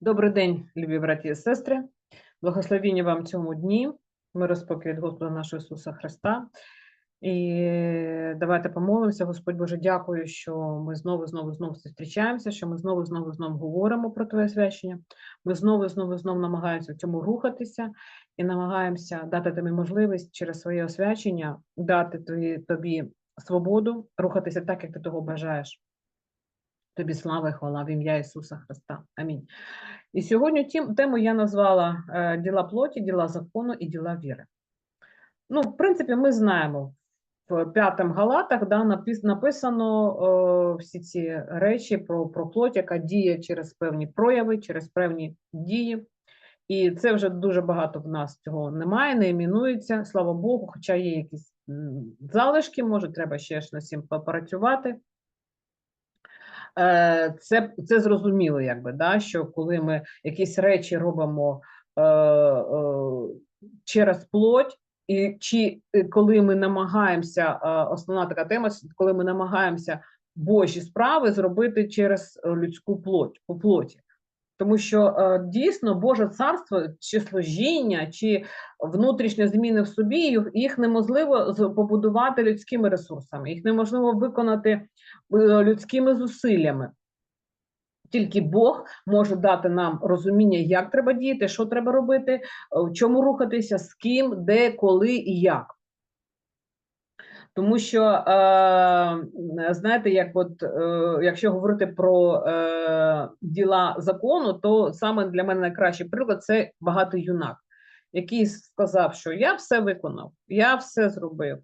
Добрий день, любі браті і сестри. Благословіння вам цьому дні. Ми розпоки від Господа нашого Ісуса Христа. І давайте помолимося. Господь Боже, дякую, що ми знову, знову, знову зустрічаємося, що ми знову, знову, знову говоримо про Твоє священня. Ми знову, знову, знову намагаємося в цьому рухатися і намагаємося дати тобі можливість через своє освячення дати тобі, свободу, рухатися так, як ти того бажаєш. Тобі слава і хвала в ім'я Ісуса Христа. Амінь. І сьогодні тім, тему я назвала е, діла плоті, діла закону і діла віри. Ну, в принципі, ми знаємо в п'ятим галатах да, написано е, всі ці речі про, про плоть, яка діє через певні прояви, через певні дії. І це вже дуже багато в нас цього немає, не іменується, слава Богу, хоча є якісь залишки, може, треба ще ж над цим попрацювати. Е, Це, це зрозуміло, якби, да, що коли ми якісь речі робимо е, е, через плоть, і чи е, коли ми намагаємося, е, основна така тема, коли ми намагаємося Божі справи зробити через людську плоть, по плоті. Тому що е, дійсно Боже царство чи служіння, чи внутрішні зміни в собі, їх- неможливо побудувати людськими ресурсами, їх неможливо виконати е, людськими зусиллями. Тільки Бог може дати нам розуміння, як треба діяти, що треба робити, е, в чому рухатися, з ким, де, коли і як. Тому що, е, знаєте, як от, е, якщо говорити про е, діла закону, то саме для мене найкращий приклад це багатий юнак, який сказав, що я все виконав, я все зробив.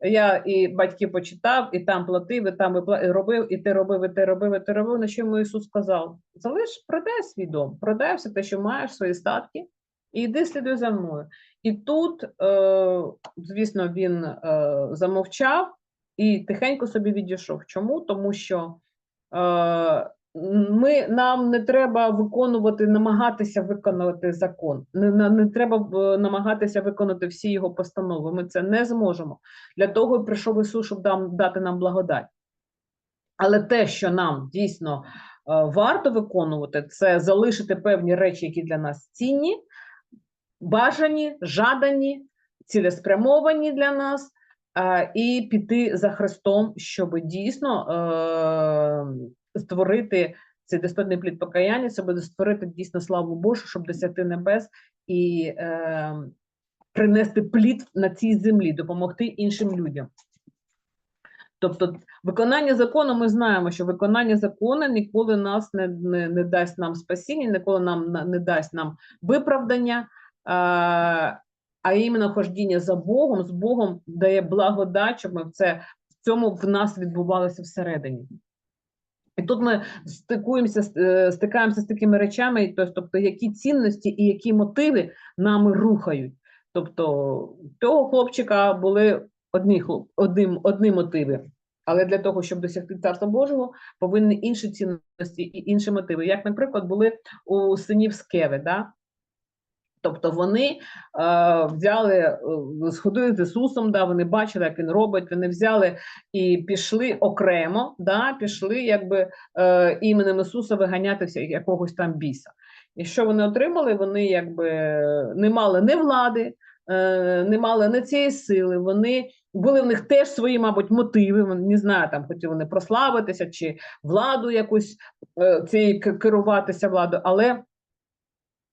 Я і батьки почитав, і там платив, і там і робив, і ти робив, і ти робив, і ти робив. На що йому Ісус сказав: залиш, продай свій дом, продай все те, що маєш, свої статки, і йди слідуй за мною. І тут, е, звісно, він е, замовчав і тихенько собі відійшов. Чому? Тому що е, ми, нам не треба виконувати, намагатися виконувати закон. Не, не, треба намагатися виконати всі його постанови. Ми це не зможемо. Для того і прийшов Ісус, щоб дам, дати нам благодать. Але те, що нам дійсно варто виконувати, це залишити певні речі, які для нас цінні, бажані, жадані, цілеспрямовані для нас, і піти за Христом, щоб дійсно е, створити цей достойний плід покаяння, щоб створити дійсно славу Божу, щоб досягти небес і е, принести плід на цій землі, допомогти іншим людям. Тобто, виконання закону, ми знаємо, що виконання закону ніколи нас не, не, не дасть нам спасіння, ніколи нам не дасть нам виправдання, а, а іменно хождіння за Богом, з Богом дає благодать, щоб ми в це в цьому в нас відбувалося всередині. І тут ми стикуємося, е, стикаємося з такими речами, тобто, які цінності і які мотиви нами рухають. Тобто, у того хлопчика були одні, одним, одні мотиви. Але для того, щоб досягти Царства Божого, повинні інші цінності і інші мотиви. Як, наприклад, були у синів Скеви. Да? Тобто вони е, взяли, е, сходили з Ісусом, да, вони бачили, як він робить, вони взяли і пішли окремо, да, пішли якби е, іменем Ісуса виганяти вся- якогось там біса. І що вони отримали? Вони якби не мали ні влади, е, не мали ні цієї сили. Вони були в них теж свої, мабуть, мотиви. вони, Не знаю, там хотіли вони прославитися чи владу якусь е, цією керуватися владою, але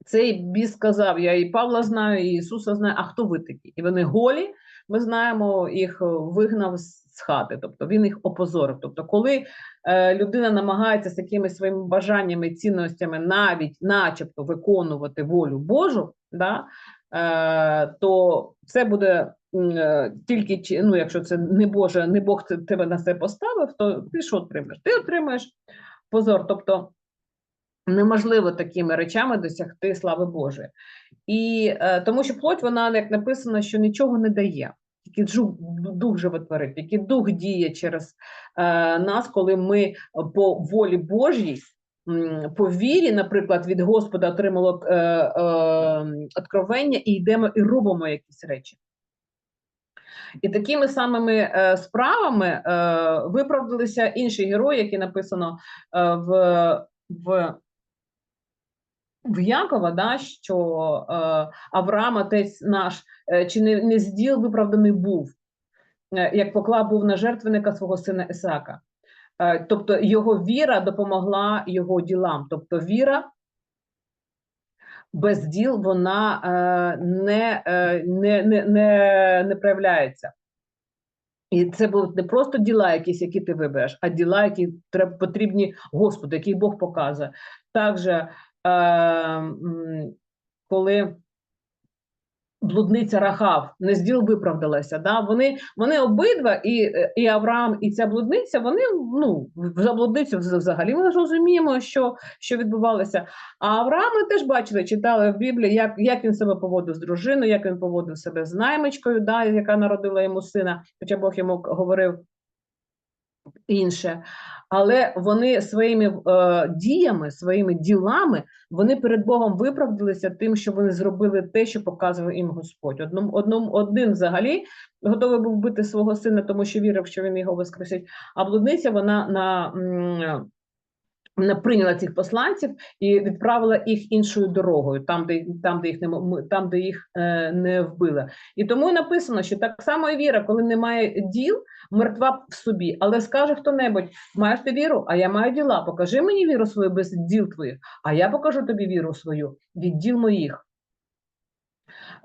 цей біс сказав: Я і Павла знаю, і Ісуса знаю, а хто ви такі? І вони голі, ми знаємо, їх е, вигнав з хати, тобто він їх опозорив. Тобто, коли е, людина намагається з якимись своїми бажаннями цінностями навіть начебто виконувати волю Божу, да, е, то це буде е, тільки ну, якщо це не Боже, не Бог тебе на це поставив, то ти що отримаєш? Ти отримаєш позор. Тобто неможливо такими речами досягти слави Божої. І е, тому що плоть, вона, як написано, що нічого не дає. Тільки дух, дух животворить, тільки дух діє через е, нас, коли ми по волі Божій, по вірі, наприклад, від Господа отримало е, е, откровення і йдемо і робимо якісь речі. І такими самими е, справами е, виправдалися інші герої, які написано е, в в, в Якова, да, що е, Авраам, отець наш, е, чи не, не з діл виправданий був, е, як поклав був на жертвенника свого сина Ісака. Е, тобто його віра допомогла його ділам. Тобто віра без діл вона е, не, е, не, не, не, не проявляється. І це будуть не просто діла, якісь, які ти вибереш, а діла, які потрібні Господу, які Бог показує. Також, коли блудниця Рахав не з виправдалася, да? вони, вони обидва, і, е, і Авраам, і ця блудниця, вони ну, за блудницю взагалі ми ж розуміємо, що, що відбувалося. А Авраам ми теж бачили, читали в Біблії, як, як він себе поводив з дружиною, як він поводив себе з наймичкою, да, яка народила йому сина, хоча Бог йому говорив інше. Але вони своїми е, діями, своїми ділами, вони перед Богом виправдалися тим, що вони зробили те, що показував їм Господь. Одному, одному, один взагалі готовий був бити свого сина, тому що вірив, що він його воскресить. А блудниця вона на. Прийняла цих посланців і відправила їх іншою дорогою, там, де там, де їх не там, де їх е, не вбили. І тому написано, що так само і віра, коли немає діл, мертва в собі. Але скаже хто-небудь: маєш ти віру, а я маю діла. Покажи мені віру свою без діл твоїх, а я покажу тобі віру свою від діл моїх.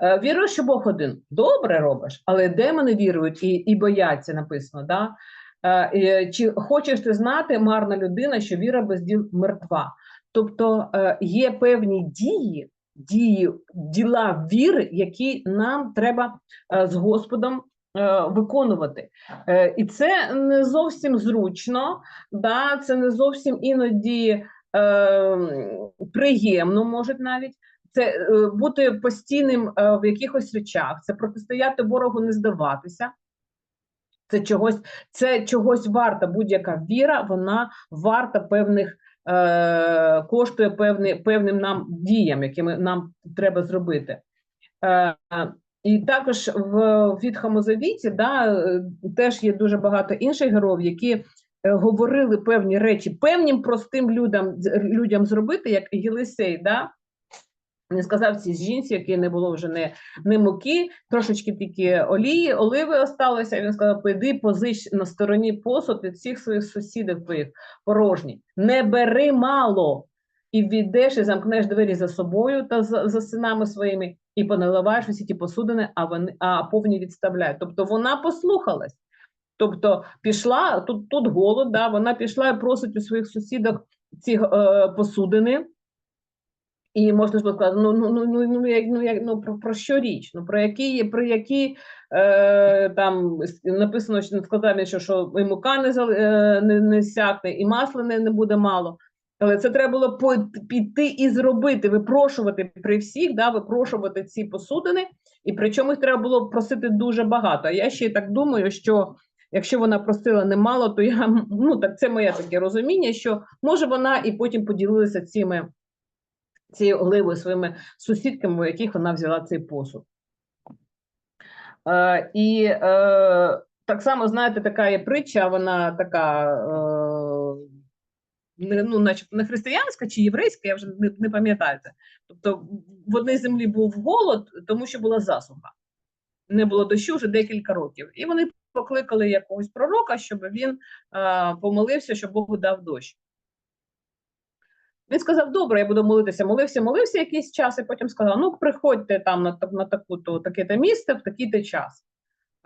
Е, Вірую, що Бог один. Добре робиш, але демони вірують і, і бояться, написано. Да? Е, Чи хочеш ти знати, марна людина, що віра без діл мертва? Тобто е, є певні дії, дії, діла віри, які нам треба е, з Господом виконувати. І це не зовсім зручно, да? це не зовсім іноді приємно, може навіть це бути постійним в якихось речах, це протистояти ворогу, не здаватися. Це чогось, це чогось варта. Будь-яка віра, вона варта певних, е, коштує певні, певним нам діям, якими нам треба зробити. Е, і також в Відхому Завіті да, теж є дуже багато інших героїв, які е, говорили певні речі певним простим людям, людям зробити, як Єлисей, да, він сказав цій жінці, якій не було вже не, не муки, трошечки тільки олії, оливи осталося. Він сказав: піди позич на стороні посуд від всіх своїх сусідів твоїх порожній. Не бери мало, і війдеш і замкнеш двері за собою та за, за синами своїми, і поналиваєш усі ті посудини, а вони а повні відставляють. Тобто вона послухалась. Тобто пішла тут, тут голод, да, вона пішла і просить у своїх сусідок ці е, посудини. І можна ж було сказати, ну ну ну ну ну як ну як ну про, про що річ? Ну про які про які е, там написано, що сказав, що, що і мука не, е, не, не сякне, і масла не, не буде мало. Але це треба було піти і зробити, випрошувати при всіх, да, випрошувати ці посудини, і причому їх треба було просити дуже багато. А я ще так думаю, що якщо вона просила немало, то я ну так це моє таке розуміння, що може вона і потім поділилася цими цією оливою своїми сусідками, у яких вона взяла цей посуд. Е, і е, так само, знаєте, така є притча, вона така, е, ну, начебто не християнська чи єврейська, я вже не, не пам'ятаю. це. Тобто в одній землі був голод, тому що була засуха. Не було дощу вже декілька років. І вони покликали якогось пророка, щоб він е, помолився, щоб Бог дав дощ. Він сказав: добре, я буду молитися. Молився, молився якийсь час, і потім сказав: ну, приходьте там на, на таку-то таке-то місце в такий-то час.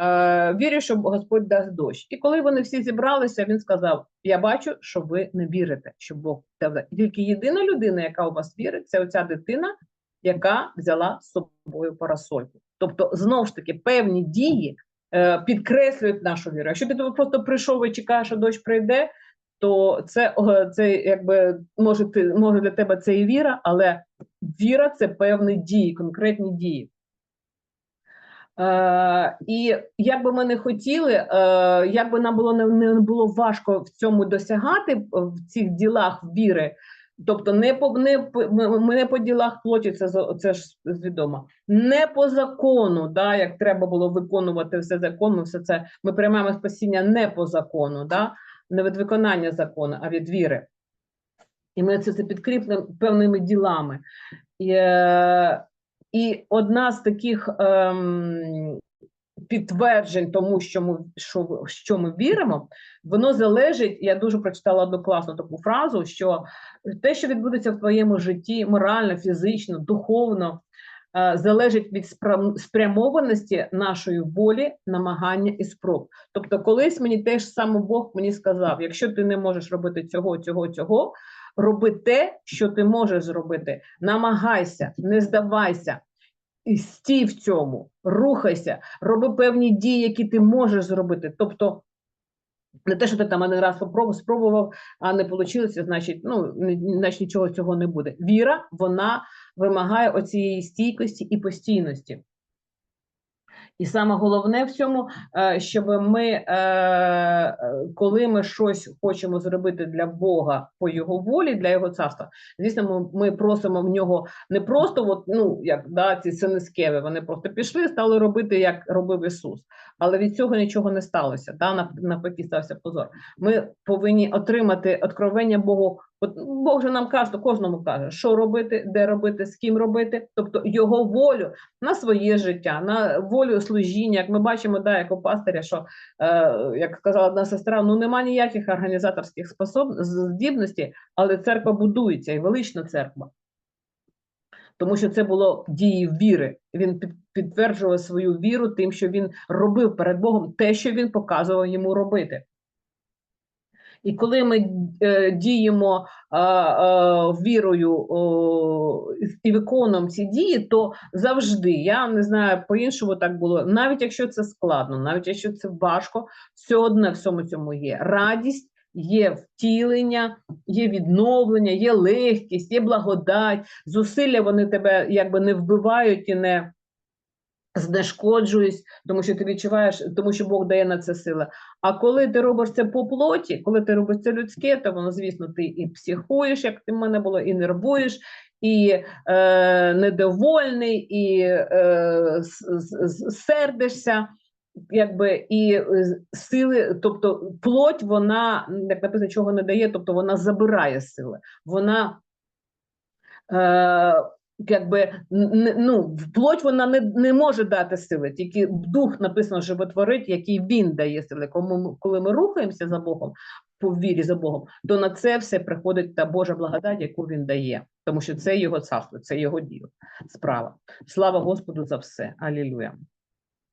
Е, вірю, що Господь дасть дощ. І коли вони всі зібралися, він сказав: Я бачу, що ви не вірите, що Бог. Тільки єдина людина, яка у вас вірить, це оця дитина, яка взяла з собою парасольку. Тобто, знову ж таки, певні дії е, підкреслюють нашу віру. Якщо ти просто прийшов і чекаєш, що дощ прийде, то це, це якби може ти може для тебе це і віра, але віра це певні дії, конкретні дії. Е, і як би ми не хотіли, е, як би нам було не, не було важко в цьому досягати в цих ділах віри, тобто не по не не по ділах плоті, це це ж відомо, не по закону, да, як треба було виконувати все законно, все це ми приймаємо спасіння не по закону, да, не від виконання закону, а від віри. І ми це, підкріплено певними ділами. І, е, і одна з таких ем, підтверджень тому, що ми, що, що ми віримо, воно залежить. Я дуже прочитала одну класну таку фразу, що те, що відбудеться в твоєму житті, морально, фізично, духовно, залежить від спрямованості нашої волі, намагання і спроб. Тобто, колись мені теж саме Бог мені сказав: якщо ти не можеш робити цього, цього, цього, роби те, що ти можеш зробити. Намагайся, не здавайся. Стій в цьому, рухайся, роби певні дії, які ти можеш зробити. Тобто, не те, що ти там один раз спробував, а не вийшло, значить, ну, значить нічого цього не буде. Віра, вона вимагає оцієї стійкості і постійності. І саме головне в цьому, е, щоб ми, е, е, коли ми щось хочемо зробити для Бога по його волі, для його царства, звісно, ми, просимо в нього не просто, от, ну як да, ці сини Скеви, вони просто пішли, стали робити, як робив Ісус. Але від цього нічого не сталося. Да? Навпаки, стався позор. Ми повинні отримати откровення Богу. От Бог же нам каже, кожному каже, що робити, де робити, з ким робити, тобто його волю на своє життя, на волю служіння. Як ми бачимо, да, як у пастиря, що е, як сказала одна сестра, ну нема ніяких організаторських способ здібностей, але церква будується і велична церква. Тому що це було дії віри. Він під, підтверджував свою віру тим, що він робив перед Богом те, що він показував йому робити. І коли ми е, діємо е, е, вірою о, і виконуємо ці дії, то завжди я не знаю по-іншому так було. Навіть якщо це складно, навіть якщо це важко, все одне в цьому цьому є радість. Є втілення, є відновлення, є легкість, є благодать, зусилля вони тебе якби не вбивають і не знешкоджують, тому що ти відчуваєш, тому що Бог дає на це сили. А коли ти робиш це по плоті, коли ти робиш це людське, то воно, звісно, ти і психуєш, як ти в мене було, і нервуєш, і е, недовольний, і е, сердишся. Якби і е, сили, тобто плоть, вона як написано, чого не дає, тобто вона забирає сили. Вона е, якби ну, плоть вона не, не може дати сили, тільки дух написано животворить, який він дає сили. Кому коли ми рухаємося за Богом, по вірі за Богом, то на це все приходить та Божа благодать, яку він дає, тому що це його царство, це його діло, справа. Слава Господу за все. Алілуя.